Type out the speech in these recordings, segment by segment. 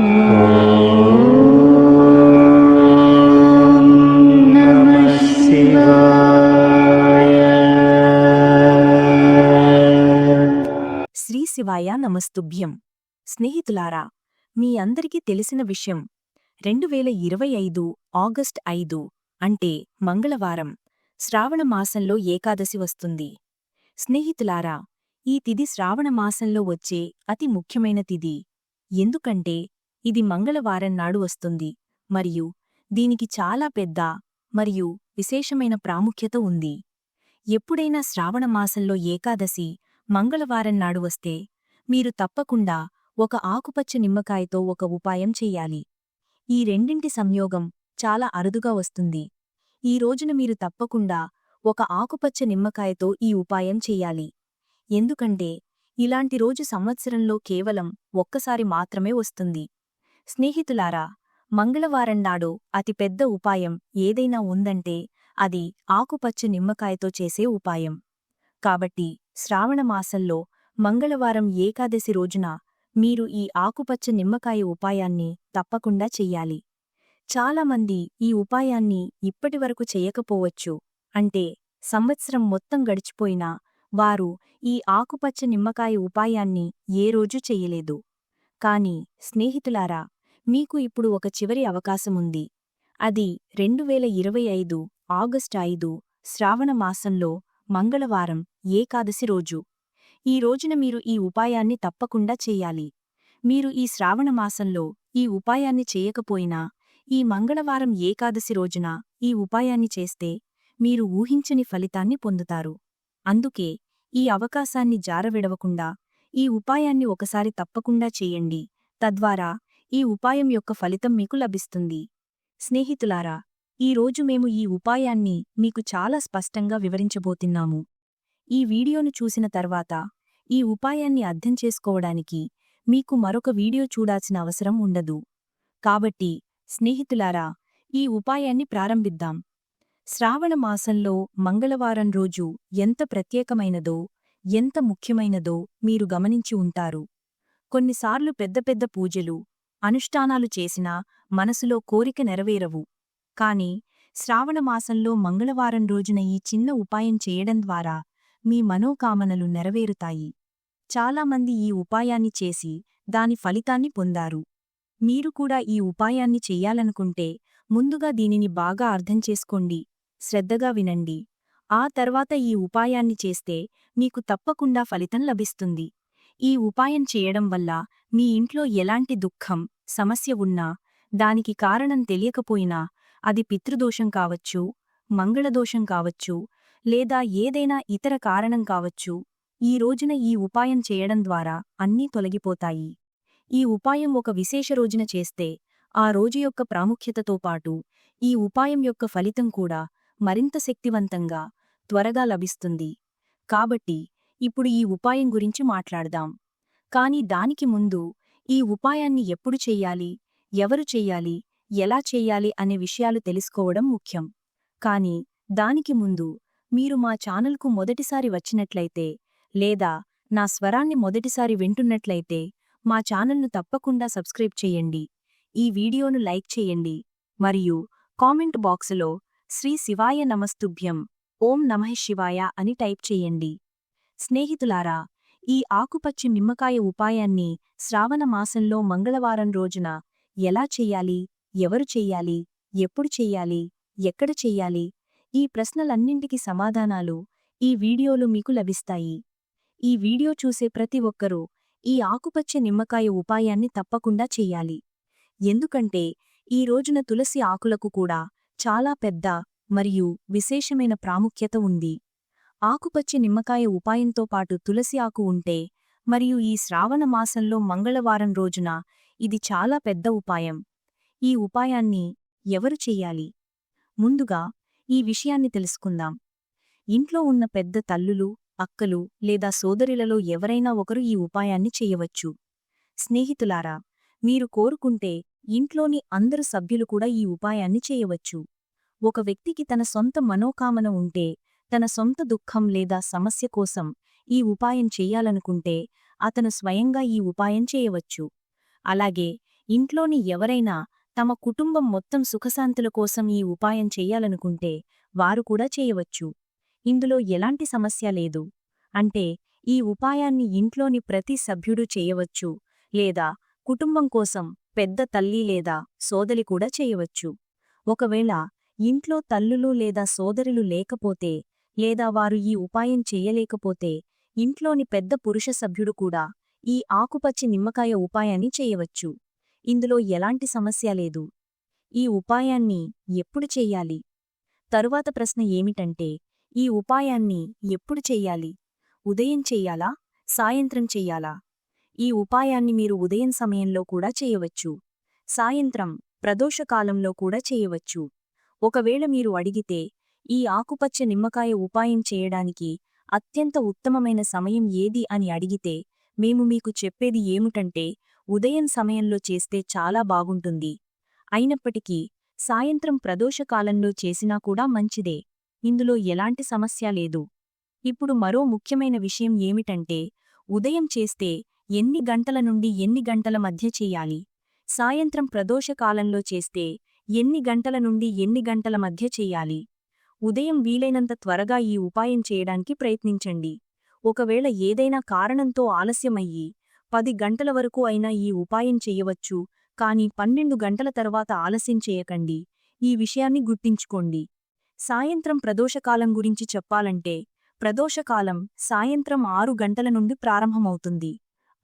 శ్రీ శివాయ నమస్తుభ్యం. స్నేహితులారా మీ అందరికీ తెలిసిన విషయం రెండు వేల ఇరవై ఐదు ఆగస్ట్ ఐదు అంటే మంగళవారం శ్రావణ మాసంలో ఏకాదశి వస్తుంది. స్నేహితులారా ఈ తిది శ్రావణ మాసంలో వచ్చే అతి ముఖ్యమైన తిది ఎందుకంటే ఇది మంగళవారం నాడు వస్తుంది. మరియు దీనికి చాలా పెద్ద మరియు విశేషమైన ప్రాముఖ్యత ఉంది. ఎప్పుడైనా శ్రావణ మాసంలో ఏకాదశి మంగళవారం నాడు వస్తే మీరు తప్పకుండా ఒక ఆకుపచ్చ నిమ్మకాయతో ఒక ఉపాయం చెయ్యాలి ఈ రెండింటి సంయోగం చాలా అరుదుగా వస్తుంది. ఈ రోజున మీరు తప్పకుండా ఒక ఆకుపచ్చ నిమ్మకాయతో ఈ ఉపాయం చెయ్యాలి ఎందుకంటే ఇలాంటి రోజు సంవత్సరంలో కేవలం ఒక్కసారి మాత్రమే వస్తుంది. స్నేహితులారా మంగళవారం నాడు అతిపెద్ద ఉపాయం ఏదైనా ఉందంటే అది ఆకుపచ్చ నిమ్మకాయతో చేసే ఉపాయం. కాబట్టి శ్రావణమాసంలో మంగళవారం ఏకాదశి రోజున మీరు ఈ ఆకుపచ్చ నిమ్మకాయ ఉపాయాన్ని తప్పకుండా చెయ్యాలి. చాలామంది ఈ ఉపాయాన్ని ఇప్పటివరకు చెయ్యకపోవచ్చు. అంటే సంవత్సరం మొత్తం గడిచిపోయినా వారు ఈ ఆకుపచ్చ నిమ్మకాయ ఉపాయాన్ని ఏ రోజు చెయ్యలేదు. కాని స్నేహితులారా మీకు ఇప్పుడు ఒక చివరి అవకాశముంది. అది రెండు వేల ఇరవై ఐదు ఆగస్టు ఐదు శ్రావణ మాసంలో మంగళవారం ఏకాదశి రోజు. ఈ రోజున మీరు ఈ ఉపాయాన్ని తప్పకుండా చెయ్యాలి మీరు ఈ శ్రావణమాసంలో ఈ ఉపాయాన్ని చేయకపోయినా ఈ మంగళవారం ఏకాదశి రోజున ఈ ఉపాయాన్ని చేస్తే మీరు ఊహించని ఫలితాన్ని పొందుతారు. అందుకే ఈ అవకాశాన్ని జారవిడవకుండా ఈ ఉపాయాన్ని ఒకసారి తప్పకుండా చేయండి. తద్వారా ఈ ఉపాయం యొక్క ఫలితం మీకు లభిస్తుంది. స్నేహితులారా ఈ రోజు మేము ఈ ఉపాయాన్ని మీకు చాలా స్పష్టంగా వివరించబోతున్నాము. ఈ వీడియోను చూసిన తర్వాత ఈ ఉపాయాన్ని అర్థం చేసుకోవడానికి మీకు మరొక వీడియో చూడాల్సిన అవసరం ఉండదు. కాబట్టి స్నేహితులారా ఈ ఉపాయాన్ని ప్రారంభిద్దాం. శ్రావణ మాసంలో మంగళవారం రోజు ఎంత ప్రత్యేకమైనదో ఎంత ముఖ్యమైనదో మీరు గమనించి ఉంటారు. కొన్నిసార్లు పెద్ద పెద్ద పూజలు అనుష్ఠానాలు చేసినా మనసులో కోరిక నెరవేరవు. కాని శ్రావణమాసంలో మంగళవారం రోజున ఈ చిన్న ఉపాయం చేయడం ద్వారా మీ మనోకామనలు నెరవేరుతాయి. చాలామంది ఈ ఉపాయాన్ని చేసి దాని ఫలితాన్ని పొందారు. మీరు కూడా ఈ ఉపాయాన్ని చెయ్యాలనుకుంటే ముందుగా దీనిని బాగా అర్థం చేసుకోండి. శ్రద్ధగా వినండి. ఆ తర్వాత ఈ ఉపాయాన్ని చేస్తే మీకు తప్పకుండా ఫలితం లభిస్తుంది. ఈ ఉపాయం చేయడం వల్ల మీ ఇంట్లో ఎలాంటి దుఃఖం సమస్య ఉన్నా దానికి కారణం తెలియకపోయినా అది పితృదోషం కావచ్చు మంగళదోషం కావచ్చు లేదా ఏదైనా ఇతర కారణం కావచ్చు ఈ రోజున ఈ ఉపాయం చేయడం ద్వారా అన్నీ తొలగిపోతాయి. ఈ ఉపాయం ఒక విశేష రోజున చేస్తే ఆ రోజు యొక్క ప్రాముఖ్యతతో పాటు ఈ ఉపాయం యొక్క ఫలితం కూడా మరింత శక్తివంతంగా త్వరగా లభిస్తుంది. కాబట్టి ఇప్పుడు ఈ ఉపాయం గురించి మాట్లాడదాం. కాని దానికి ముందు ఈ ఉపాయాన్ని ఎప్పుడు చెయ్యాలి ఎవరు చెయ్యాలి ఎలా చెయ్యాలి అనే విషయాలు తెలుసుకోవడం ముఖ్యం. కాని దానికి ముందు మీరు మా ఛానల్కు మొదటిసారి వచ్చినట్లయితే లేదా నా స్వరాన్ని మొదటిసారి వింటున్నట్లయితే మా ఛానల్ను తప్పకుండా సబ్స్క్రైబ్ చేయండి. ఈ వీడియోను లైక్ చేయండి. మరియు కామెంట్ బాక్సులో శ్రీ శివాయ నమస్తుభ్యం. ఓం నమః శివాయ అని టైప్ చేయండి. స్నేహితులారా ఈ ఆకుపచ్చి నిమ్మకాయ ఉపాయాన్ని శ్రావణ మాసంలో మంగళవారం రోజున ఎలా చెయ్యాలి ఎవరు చెయ్యాలి ఎప్పుడు చెయ్యాలి ఎక్కడ చెయ్యాలి ఈ ప్రశ్నలన్నింటికి సమాధానాలు ఈ వీడియోలు మీకు లభిస్తాయి. ఈ వీడియో చూసే ప్రతి ఒక్కరూ ఈ ఆకుపచ్చ నిమ్మకాయ ఉపాయాన్ని తప్పకుండా చెయ్యాలి ఎందుకంటే ఈ రోజున తులసి ఆకులకు కూడా చాలా పెద్ద మరియు విశేషమైన ప్రాముఖ్యత ఉంది. ఆకుపచ్చి నిమ్మకాయ ఉపాయంతో పాటు తులసి ఆకు ఉంటే మరియు ఈ శ్రావణ మాసంలో మంగళవారం రోజున ఇది చాలా పెద్ద ఉపాయం. ఈ ఉపాయాన్ని ఎవరు చెయ్యాలి ముందుగా ఈ విషయాన్ని తెలుసుకుందాం. ఇంట్లో ఉన్న పెద్ద తల్లులు అక్కలు లేదా సోదరులలో ఎవరైనా ఒకరు ఈ ఉపాయాన్ని చెయ్యవచ్చు స్నేహితులారా మీరు కోరుకుంటే ఇంట్లోని అందరు సభ్యులు కూడా ఈ ఉపాయాన్ని చేయవచ్చు. ఒక వ్యక్తికి తన సొంత మనోకామన ఉంటే తన సొంత దుఃఖం లేదా సమస్య కోసం ఈ ఉపాయం చెయ్యాలనుకుంటే అతను స్వయంగా ఈ ఉపాయం చేయవచ్చు. అలాగే ఇంట్లోని ఎవరైనా తమ కుటుంబం మొత్తం సుఖశాంతుల కోసం ఈ ఉపాయం చెయ్యాలనుకుంటే వారు కూడా చేయవచ్చు. ఇందులో ఎలాంటి సమస్య లేదు. అంటే ఈ ఉపాయాన్ని ఇంట్లోని ప్రతి సభ్యుడు చేయవచ్చు లేదా కుటుంబం కోసం పెద్ద తల్లి లేదా సోదలి కూడా చేయవచ్చు. ఒకవేళ ఇంట్లో తల్లులు లేదా సోదరులు లేకపోతే లేదా వారు ఈ ఉపాయం చెయ్యలేకపోతే ఇంట్లోని పెద్ద పురుష సభ్యుడు కూడా ఈ ఆకుపచ్చి నిమ్మకాయ ఉపాయాన్ని చేయవచ్చు. ఇందులో ఎలాంటి సమస్య లేదు. ఈ ఉపాయాన్ని ఎప్పుడు చెయ్యాలి తరువాత ప్రశ్న ఏమిటంటే ఈ ఉపాయాన్ని ఎప్పుడు చెయ్యాలి ఉదయం చెయ్యాలా సాయంత్రం చెయ్యాలా ఈ ఉపాయాన్ని మీరు ఉదయం సమయంలో కూడా చేయవచ్చు. సాయంత్రం ప్రదోషకాలంలో కూడా చేయవచ్చు. ఒకవేళ మీరు అడిగితే ఈ ఆకుపచ్చ నిమ్మకాయ ఉపాయం చేయడానికి అత్యంత ఉత్తమమైన సమయం ఏది అని అడిగితే మేము మీకు చెప్పేది ఏమిటంటే ఉదయం సమయంలో చేస్తే చాలా బాగుంటుంది. అయినప్పటికీ సాయంత్రం ప్రదోషకాలంలో చేసినా కూడా మంచిదే. ఇందులో ఎలాంటి సమస్య లేదు. ఇప్పుడు మరో ముఖ్యమైన విషయం ఏమిటంటే ఉదయం చేస్తే ఎన్ని గంటల నుండి ఎన్ని గంటల మధ్య చెయ్యాలి సాయంత్రం ప్రదోషకాలంలో చేస్తే ఎన్ని గంటల నుండి ఎన్ని గంటల మధ్య చెయ్యాలి ఉదయం వీలైనంత త్వరగా ఈ ఉపాయం చేయడానికి ప్రయత్నించండి. ఒకవేళ ఏదైనా కారణంతో ఆలస్యమయ్యి పది గంటల వరకు అయినా ఈ ఉపాయం చెయ్యవచ్చు కాని పన్నెండు గంటల తర్వాత ఆలస్యం చేయకండి. ఈ విషయాన్ని గుర్తించుకోండి. సాయంత్రం ప్రదోషకాలం గురించి చెప్పాలంటే ప్రదోషకాలం సాయంత్రం ఆరు గంటల నుండి ప్రారంభమవుతుంది.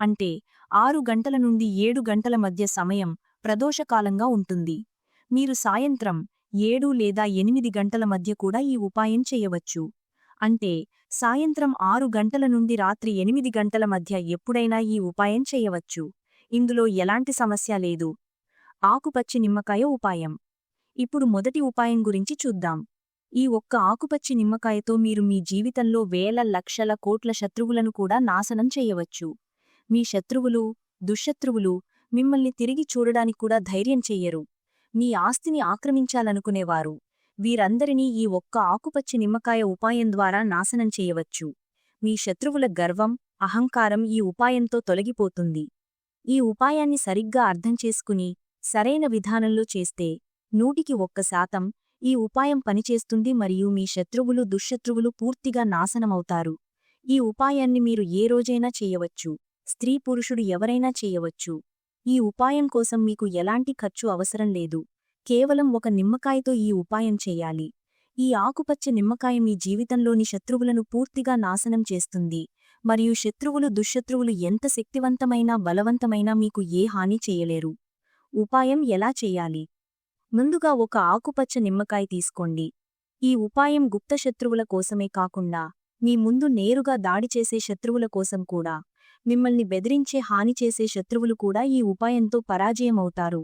అంటే ఆరు గంటల నుండి ఏడు గంటల మధ్య సమయం ప్రదోషకాలంగా ఉంటుంది. మీరు సాయంత్రం ఏడు లేదా ఎనిమిది గంటల మధ్య కూడా ఈ ఉపాయం చేయవచ్చు. అంటే సాయంత్రం ఆరు గంటల నుండి రాత్రి ఎనిమిది గంటల మధ్య ఎప్పుడైనా ఈ ఉపాయం చేయవచ్చు. ఇందులో ఎలాంటి సమస్య లేదు. ఆకుపచ్చి నిమ్మకాయ ఉపాయం. ఇప్పుడు మొదటి ఉపాయం గురించి చూద్దాం. ఈ ఒక్క ఆకుపచ్చి నిమ్మకాయతో మీరు మీ జీవితంలో వేల లక్షల కోట్ల శత్రువులను కూడా నాశనం చేయవచ్చు. మీ శత్రువులు దుశ్శత్రువులు మిమ్మల్ని తిరిగి చూడడానికి కూడా ధైర్యం చెయ్యరు. మీ ఆస్తిని ఆక్రమించాలనుకునేవారు. వీరందరినీ ఈ ఒక్క ఆకుపచ్చి నిమ్మకాయ ఉపాయం ద్వారా నాశనం చేయవచ్చు. మీ శత్రువుల గర్వం అహంకారం ఈ ఉపాయంతో తొలగిపోతుంది. ఈ ఉపాయాన్ని సరిగ్గా అర్థం చేసుకుని సరైన విధానంలో చేస్తే నూటికి ఒక్క శాతం ఈ ఉపాయం పనిచేస్తుంది మరియు మీ శత్రువులు దుశ్శత్రువులు పూర్తిగా నాశనమవుతారు. ఈ ఉపాయాన్ని మీరు ఏ రోజైనా చేయవచ్చు. స్త్రీ పురుషుడు ఎవరైనా చేయవచ్చు. ఈ ఉపాయం కోసం మీకు ఎలాంటి ఖర్చు అవసరం లేదు. కేవలం ఒక నిమ్మకాయతో ఈ ఉపాయం చేయాలి. ఈ ఆకుపచ్చ నిమ్మకాయ మీ జీవితంలోని శత్రువులను పూర్తిగా నాశనం చేస్తుంది. మరియు శత్రువులు దుశ్శత్రువులు ఎంత శక్తివంతమైనా బలవంతమైనా మీకు ఏ హాని చేయలేరు. ఉపాయం ఎలా చేయాలి? ముందుగా ఒక ఆకుపచ్చ నిమ్మకాయ తీసుకోండి. ఈ ఉపాయం గుప్త శత్రువుల కోసమే కాకుండా మీ ముందు నేరుగా దాడి చేసే శత్రువుల కోసం కూడా. మిమ్మల్ని బెదిరించే హాని చేసే శత్రువులు కూడా ఈ ఉపాయంతో పరాజయమవుతారు.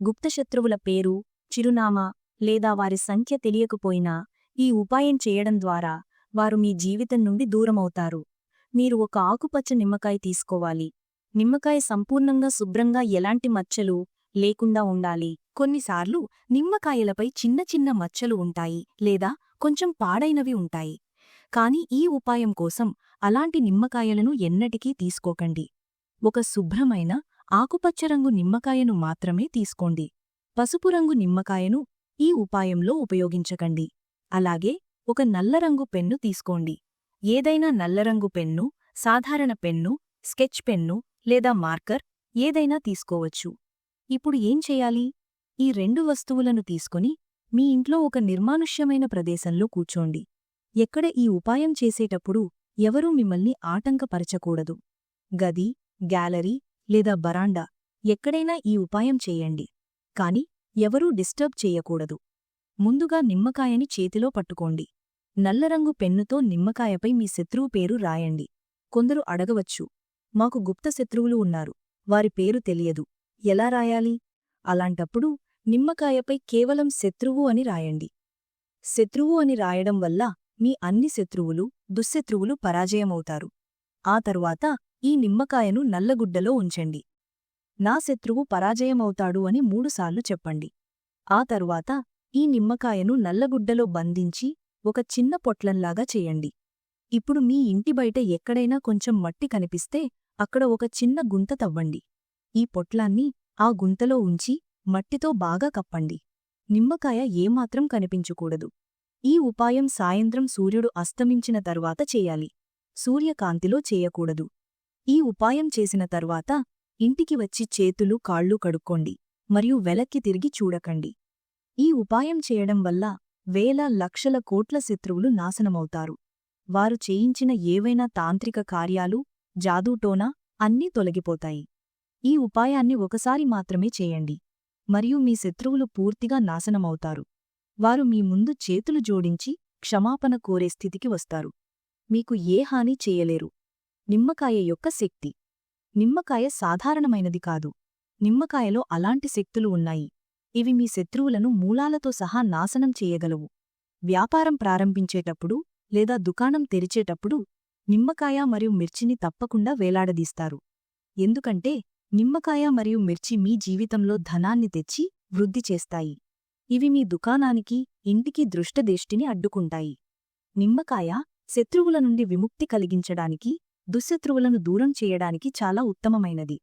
గుప్తశత్రువుల పేరు చిరునామా లేదా వారి సంఖ్య తెలియకపోయినా ఈ ఉపాయం చేయడం ద్వారా వారు మీ జీవితం నుండి దూరమవుతారు. మీరు ఒక ఆకుపచ్చ నిమ్మకాయ తీసుకోవాలి. నిమ్మకాయ సంపూర్ణంగా శుభ్రంగా ఎలాంటి మచ్చలు లేకుండా ఉండాలి. కొన్నిసార్లు నిమ్మకాయలపై చిన్న చిన్న మచ్చలు ఉంటాయి లేదా కొంచెం పాడైనవి ఉంటాయి. కాని ఈ ఉపాయం కోసం అలాంటి నిమ్మకాయలను ఎన్నటికీ తీసుకోకండి. ఒక శుభ్రమైన ఆకుపచ్చ రంగు నిమ్మకాయను మాత్రమే తీసుకోండి. పసుపు రంగు నిమ్మకాయను ఈ ఉపాయంలో ఉపయోగించకండి. అలాగే ఒక నల్లరంగు పెన్ను తీసుకోండి. ఏదైనా నల్లరంగు పెన్ను సాధారణ పెన్ను స్కెచ్ పెన్ను లేదా మార్కర్ ఏదైనా తీసుకోవచ్చు. ఇప్పుడు ఏం చేయాలి? ఈ రెండు వస్తువులను తీసుకుని మీ ఇంట్లో ఒక నిర్మానుష్యమైన ప్రదేశంలో కూర్చోండి. ఎక్కడ ఈ ఉపాయం చేసేటప్పుడు ఎవరూ మిమ్మల్ని ఆటంకపరచకూడదు. గది గ్యాలరీ లేదా బరాండా ఎక్కడైనా ఈ ఉపాయం చేయండి. కాని ఎవరూ డిస్టర్బ్ చేయకూడదు. ముందుగా నిమ్మకాయని చేతిలో పట్టుకోండి. నల్లరంగు పెన్నుతో నిమ్మకాయపై మీ శత్రువు పేరు రాయండి. కొందరు అడగవచ్చు మాకు గుప్త శత్రువులు ఉన్నారు. వారి పేరు తెలియదు. ఎలా రాయాలి? అలాంటప్పుడు నిమ్మకాయపై కేవలం శత్రువు అని రాయండి. శత్రువు అని రాయడం వల్ల మీ అన్ని శత్రువులు దుశ్శత్రువులు పరాజయమవుతారు. ఆ తరువాత ఈ నిమ్మకాయను నల్లగుడ్డలో ఉంచండి. నా శత్రువు పరాజయమవుతాడు అని మూడుసార్లు చెప్పండి. ఆ తరువాత ఈ నిమ్మకాయను నల్లగుడ్డలో బంధించి ఒక చిన్న పొట్లంలాగా చేయండి. ఇప్పుడు మీ ఇంటి బయట ఎక్కడైనా కొంచెం మట్టి కనిపిస్తే అక్కడ ఒక చిన్న గుంత తవ్వండి. ఈ పొట్లాన్ని ఆ గుంతలో ఉంచి మట్టితో బాగా కప్పండి. నిమ్మకాయ ఏమాత్రం కనిపించకూడదు. ఈ ఉపాయం సాయంత్రం సూర్యుడు అస్తమించిన తరువాత చేయాలి. సూర్యకాంతిలో చేయకూడదు. ఈ ఉపాయం చేసిన తర్వాత ఇంటికి వచ్చి చేతులు కాళ్ళు కడుక్కోండి మరియు వెలక్కి తిరిగి చూడకండి. ఈ ఉపాయం చేయడం వల్ల వేల లక్షల కోట్ల శత్రువులు నాశనమవుతారు. వారు చేయించిన ఏవైనా తాంత్రిక కార్యాలు జాదూటోనా అన్నీ తొలగిపోతాయి. ఈ ఉపాయాన్ని ఒకసారి మాత్రమే చేయండి. మరియు మీ శత్రువులు పూర్తిగా నాశనమవుతారు. వారు మీ ముందు చేతులు జోడించి క్షమాపణ కోరే స్థితికి వస్తారు. మీకు ఏ హాని చేయలేరు. నిమ్మకాయ యొక్క శక్తి. నిమ్మకాయ సాధారణమైనది కాదు. నిమ్మకాయలో అలాంటి శక్తులు ఉన్నాయి. ఇవి మీ శత్రువులను మూలాలతో సహా నాశనం చేయగలవు. వ్యాపారం ప్రారంభించేటప్పుడు లేదా దుకాణం తెరిచేటప్పుడు నిమ్మకాయ మరియు మిర్చిని తప్పకుండా వేలాడదీస్తారు. ఎందుకంటే నిమ్మకాయ మరియు మిర్చి మీ జీవితంలో ధనాన్ని తెచ్చి వృద్ధి చేస్తాయి. ఇవి మీ దుకాణానికి ఇంటికి దృష్టదేష్టిని అడ్డుకుంటాయి. నిమ్మకాయ శత్రువుల నుండి విముక్తి కలిగించడానికి దుశ్శత్రువులను దూరం చేయడానికి చాలా ఉత్తమమైనది.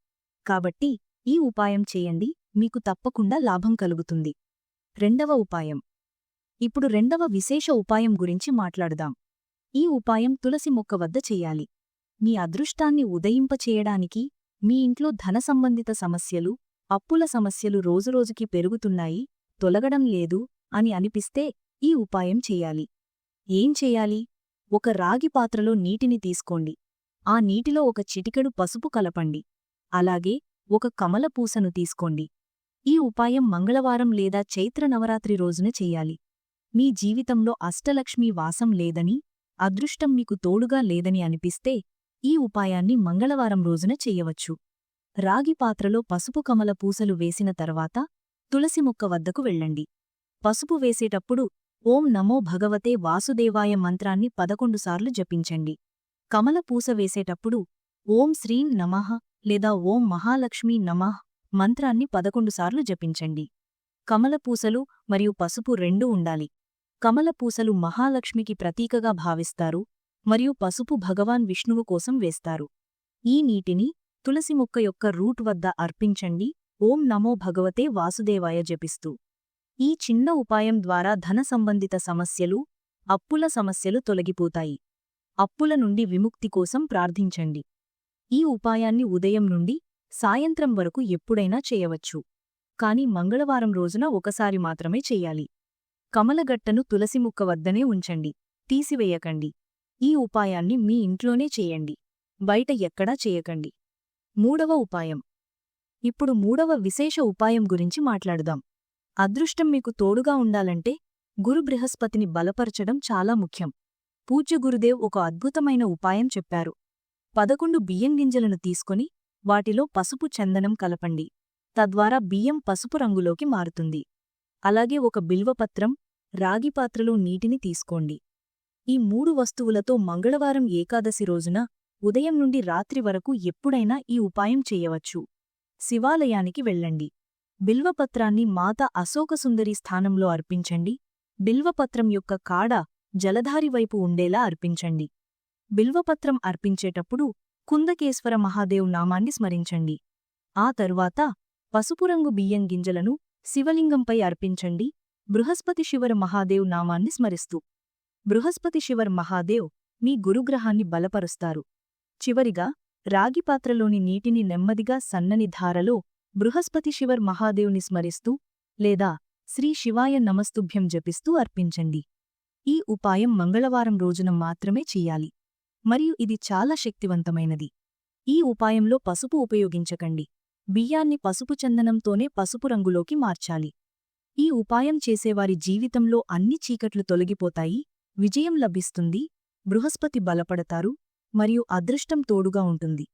కాబట్టి ఈ ఉపాయం చేయండి మీకు తప్పకుండా లాభం కలుగుతుంది. రెండవ ఉపాయం. ఇప్పుడు రెండవ విశేష ఉపాయం గురించి మాట్లాడుదాం. ఈ ఉపాయం తులసి మొక్క వద్ద చెయ్యాలి మీ అదృష్టాన్ని ఉదయింపచేయడానికి మీ ఇంట్లో ధన సంబంధిత సమస్యలు అప్పుల సమస్యలు రోజురోజుకి పెరుగుతున్నాయి తొలగడం లేదు అని అనిపిస్తే ఈ ఉపాయం చెయ్యాలి ఏం చెయ్యాలి ఒక రాగి పాత్రలో నీటిని తీసుకోండి. ఆ నీటిలో ఒక చిటికెడు పసుపు కలపండి. అలాగే ఒక కమల పూసను తీసుకోండి. ఈ ఉపాయం మంగళవారం లేదా చైత్ర నవరాత్రి రోజున చెయ్యాలి మీ జీవితంలో అష్టలక్ష్మి వాసం లేదని అదృష్టం మీకు తోడుగా లేదని అనిపిస్తే ఈ ఉపాయాన్ని మంగళవారం రోజున చెయ్యవచ్చు రాగి పాత్రలో పసుపు కమల పూసలు వేసిన తర్వాత తులసిముక్క వద్దకు వెళ్ళండి. పసుపు వేసేటప్పుడు ఓం నమో భగవతే వాసుదేవాయ మంత్రాన్ని పదకొండుసార్లు జపించండి. కమల పూస వేసేటప్పుడు ఓం శ్రీం నమః లేదా ఓం మహాలక్ష్మీ నమః మంత్రాన్ని పదకొండుసార్లు జపించండి. కమల పూసలు మరియు పసుపు రెండూ ఉండాలి. కమల పూసలు మహాలక్ష్మికి ప్రతీకగా భావిస్తారు మరియు పసుపు భగవాన్ విష్ణువు కోసం వేస్తారు. ఈ నీటిని తులసి మొక్క యొక్క రూట్ వద్ద అర్పించండి. ఓం నమో భగవతే వాసుదేవాయ జపిస్తూ. ఈ చిన్న ఉపాయం ద్వారా ధన సంబంధిత సమస్యలు అప్పుల సమస్యలు తొలగిపోతాయి. అప్పుల నుండి విముక్తి కోసం ప్రార్థించండి. ఈ ఉపాయాన్ని ఉదయం నుండి సాయంత్రం వరకు ఎప్పుడైనా చేయవచ్చు. కాని మంగళవారం రోజున ఒకసారి మాత్రమే చెయ్యాలి కమలగట్టను తులసి ముక్క వద్దనే ఉంచండి. తీసివేయకండి. ఈ ఉపాయాన్ని మీ ఇంట్లోనే చేయండి. బయట ఎక్కడా చేయకండి. మూడవ ఉపాయం. ఇప్పుడు మూడవ విశేష ఉపాయం గురించి మాట్లాడుదాం. అదృష్టం మీకు తోడుగా ఉండాలంటే గురు బృహస్పతిని బలపరచడం చాలా ముఖ్యం. పూజ్య గురుదేవ్ ఒక అద్భుతమైన ఉపాయం చెప్పారు. పదకొండు బియ్యం గింజలను తీసుకొని వాటిలో పసుపు చందనం కలపండి. తద్వారా బియ్యం పసుపు రంగులోకి మారుతుంది. అలాగే ఒక బిల్వపత్రం రాగిపాత్రలో నీటిని తీసుకోండి. ఈ మూడు వస్తువులతో మంగళవారం ఏకాదశి రోజున ఉదయం నుండి రాత్రి వరకు ఎప్పుడైనా ఈ ఉపాయం చేయవచ్చు. శివాలయానికి వెళ్ళండి. బిల్వపత్రాన్ని మాత అశోకసుందరి స్థానంలో అర్పించండి. బిల్వపత్రం యొక్క కాడ జలధారివైపు ఉండేలా అర్పించండి. బిల్వపత్రం అర్పించేటప్పుడు కుందకేశ్వర మహాదేవ్ నామాన్ని స్మరించండి. ఆ తరువాత పసుపురంగు బియ్యం గింజలను శివలింగంపై అర్పించండి. బృహస్పతి శివర మహాదేవ్ నామాన్ని స్మరిస్తూ. బృహస్పతి శివర్ మహాదేవ్ మీ గురుగ్రహాన్ని బలపరుస్తారు. చివరిగా రాగిపాత్రలోని నీటిని నెమ్మదిగా సన్నని ధారలో బృహస్పతి శివర్ మహాదేవ్ని స్మరిస్తూ లేదా శ్రీ శివాయ నమస్తుభ్యం జపిస్తూ అర్పించండి. ఈ ఉపాయం మంగళవారం రోజున మాత్రమే చెయ్యాలి మరియు ఇది చాలా శక్తివంతమైనది. ఈ ఉపాయంలో పసుపు ఉపయోగించకండి. బియ్యాన్ని పసుపు చందనంతోనే పసుపు రంగులోకి మార్చాలి. ఈ ఉపాయం చేసేవారి జీవితంలో అన్ని చీకట్లు తొలగిపోతాయి విజయం లభిస్తుంది బృహస్పతి బలపడతారు మరియు అదృష్టం తోడుగా ఉంటుంది.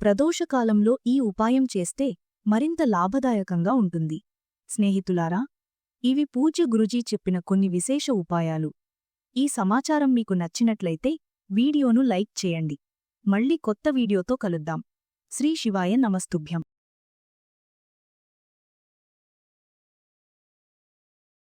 ప్రదోషకాలంలో ఈ ఉపాయం చేస్తే మరింత లాభదాయకంగా ఉంటుంది. స్నేహితులారా ఇవి పూజ్య గురుజీ చెప్పిన కొన్ని విశేష ఉపాయాలు. ఈ సమాచారం మీకు నచ్చినట్లయితే వీడియోను లైక్ చేయండి. మళ్ళీ కొత్త వీడియోతో కలుద్దాం. శ్రీ శివాయ నమస్తుభ్యం.